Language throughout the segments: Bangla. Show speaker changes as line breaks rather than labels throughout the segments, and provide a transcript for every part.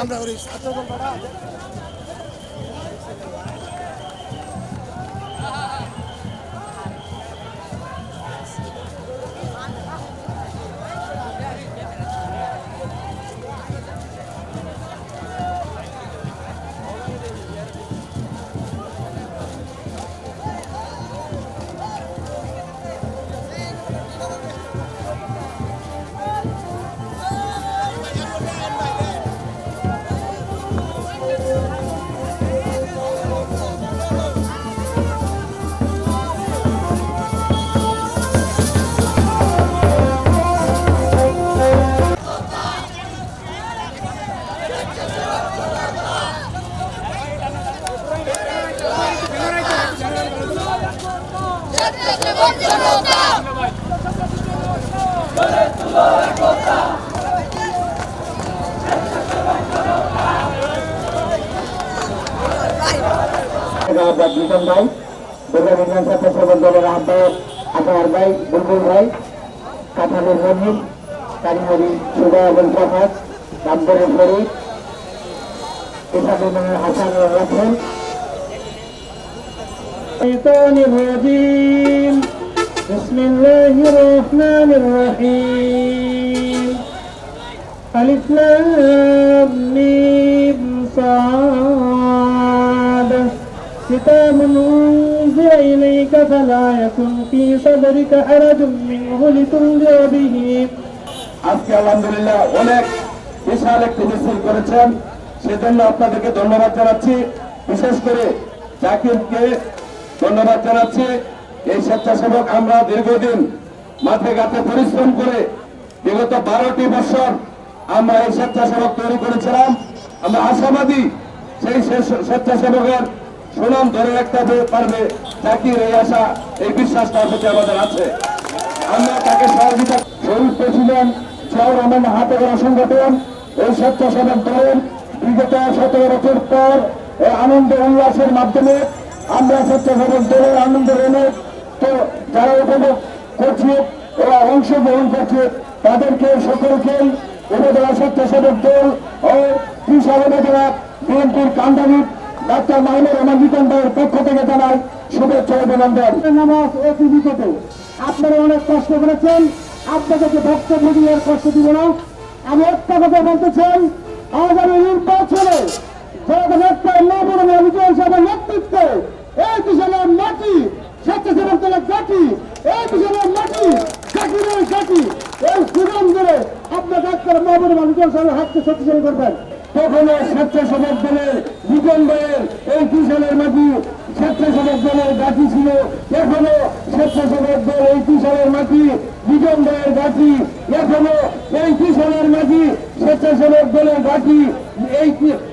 আমরা করি
স্বেচ্ছাসেবক
আহ্বায়ক লিটন ভাই দুর্গা বিজ্ঞান ছাত্র সেবক দলের আহ্বায়ক আজহার ভাই বুলবুল ভাই কাঠালের মহিম কারিমরি সুবা এবং প্রভাস রামপুরের ফরিদ ইসাদুল্লাহ হাসান রাখেন الشيطان الرجيم بسم الله الرحمن الرحيم ألف لام ميم صاد كتاب أنزل إليك فلا يكن في صدرك حرج منه لتنذر به
আজকে আলহামদুলিল্লাহ অনেক বিশাল একটি মিছিল করেছেন সেজন্য আপনাদেরকে ধন্যবাদ জানাচ্ছি বিশেষ করে জাকিরকে ধন্যবাদ জানাচ্ছি এই স্বেচ্ছাসেবক আমরা দীর্ঘদিন মাঠে ঘাটে পরিশ্রম করে বিগত বারোটি বছর আমরা এই স্বেচ্ছাসেবক তৈরি করেছিলাম আমরা আশাবাদী সেই স্বে- স্বেচ্ছাসেবকের সুনাম ধরে রাখতে পারবে জাকির এই আশা, এই বিশ্বাস তার প্রতি আমাদের আছে। আমরা তাকে সহযোগিতা শহীদ প্রেসিডেন্ট জিয়াউর রহমান হাতে করা সংগঠন, এই স্বেচ্ছাসেবক দল বিগত সতেরো বছর পর এই আনন্দ উল্লাসের মাধ্যমে আমরা স্বেচ্ছাসেবক দলের আনন্দ এনে তো যারা উপভোগ করছে, ওরা অংশগ্রহণ করছে, তাদেরকে সকলকেই উপজেলা স্বেচ্ছাসেবক দল ও উপজেলা বিএনপির কান্দাবিদ ডাক্তার মাহমুদ রহমান ভাইয়ের পক্ষ থেকে জানাই শুভেচ্ছা অভিনন্দন।
নামাজ আপনারা অনেক কষ্ট করেছেন। আপনাদেরকে দিয়ে আর কষ্ট দিব না। আমি একটা কথা বলতে চাই। আগামী নির্বাচনে নেতৃত্বে এই আপনার ডাক্তার নবর বিজয় সাহেবের হাতকে শক্তিশালী করবেন।
কখনো স্বেচ্ছাসেবক দলের বিজন ভাইয়ের এই কিষানের মাটি স্বেচ্ছাসেবক দলের গাছি ছিল। এখনও স্বেচ্ছাসেবক দল এই কিষানের মাটি, বিজন ভাইয়ের গাছি এখনও এই কিষানের মাটি, স্বেচ্ছাসেবক দলের গাছি এই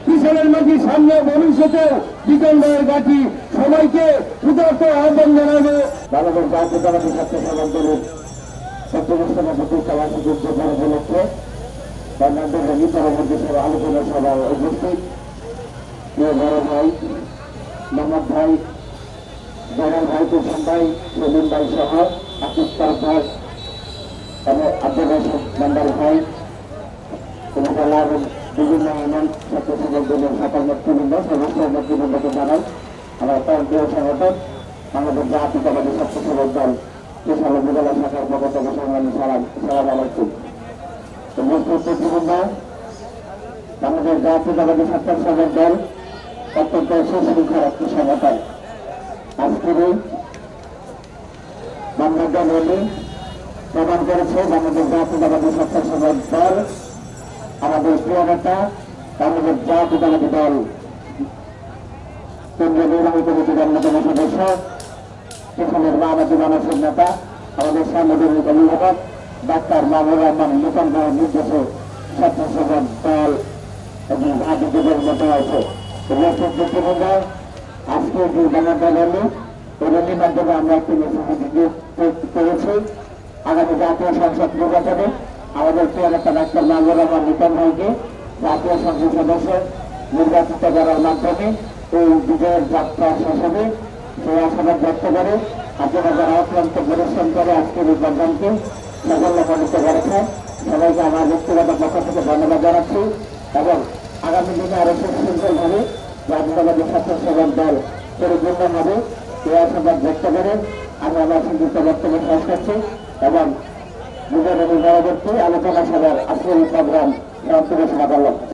কিষানের মাটি সামনে ভবিষ্যতে বিজন ভাইয়ের গাছি সবাইকে উদার্ত আহ্বান জানাব। বাংলাদেশ জাতীয়তাবাদী স্বেচ্ছাসেবক দলের সত্যবস্থানা প্রতিষ্ঠা উপলক্ষে বাংলাদেশ রবি পরবর্তী সভা আলোচনা সভায় উপস্থিত। প্রিয় বড় ভাই, মোহাম্মদ ভাই, জয়নাল ভাই তুষান ভাই সেলিম ভাই সহ আকিব সরকার এবং আব্দুল রশিদ নাম্বার ভাই, উপজেলা এবং বিভিন্ন স্বেচ্ছাসেবক দলের সকল নেতৃবৃন্দ, সদস্য নেতৃবৃন্দকে জানাই আমার প্রান্তীয় সংগঠন বাংলাদেশ জাতীয়তাবাদী স্বেচ্ছাসেবক দল কিশোর উপজেলা শাখার পক্ষ থেকে সংগ্রামী সালাম সালাম আলাইকুম। আমাদের জাতীয়তাবাদী স্বেচ্ছাসেবক দল অত্যন্ত সুশৃঙ্খল একটি সংগঠন আজকের এই বাংলাদেশ রেলি প্রদান করেছে আমাদের জাতীয়তাবাদী স্বেচ্ছাসেবক দল, আমাদের প্রিয় নেতা আমাদের জাতীয়তাবাদী দল। কেন্দ্রীয় নির্বাহী কমিটির অন্যতম সদস্য সেখানের মামাজি মানসিক নেতা আমাদের সাংবাদিক অভিভাবক ডাক্তার মামুর রহমান নূতন ভাইয়ের নির্দেশে স্বেচ্ছাসেবক দল এবং আদিদের মতো আছে। আজকে যে বাংলাদেশ র্যালি এই মাধ্যমে আমরা একটি মেসেজ করেছি আগামী জাতীয় সংসদ নির্বাচনে আমাদের নেতা ডাক্তার মামুর রহমান নূতন ভাইকে জাতীয় সংসদ সদস্য নির্বাচিত করার মাধ্যমে এই বিজয়ের যাত্রা শেষ হবে। সেই আশাবাদ ব্যক্ত করে আপনারা যারা অক্লান্ত পরিশ্রম করে আজকের এই প্রোগ্রামকে সাফল্য প্রণীত করেছে সবাইকে আমার ব্যক্তিগত পক্ষ থেকে ধন্যবাদ জানাচ্ছি। এবং আগামী দিনে আরও সুশৃঙ্খলভাবে জাতীয়তাবাদী সেবক দল পরিপূর্ণ হবে এ আশাবাদ ব্যক্ত করে আমি আমার সংযুক্ত বক্তব্য শেষ করছি এবং বিজয় পরবর্তী আলোচনা সভার আজকের প্রোগ্রাম সমাপ্ত ঘোষণা করলাম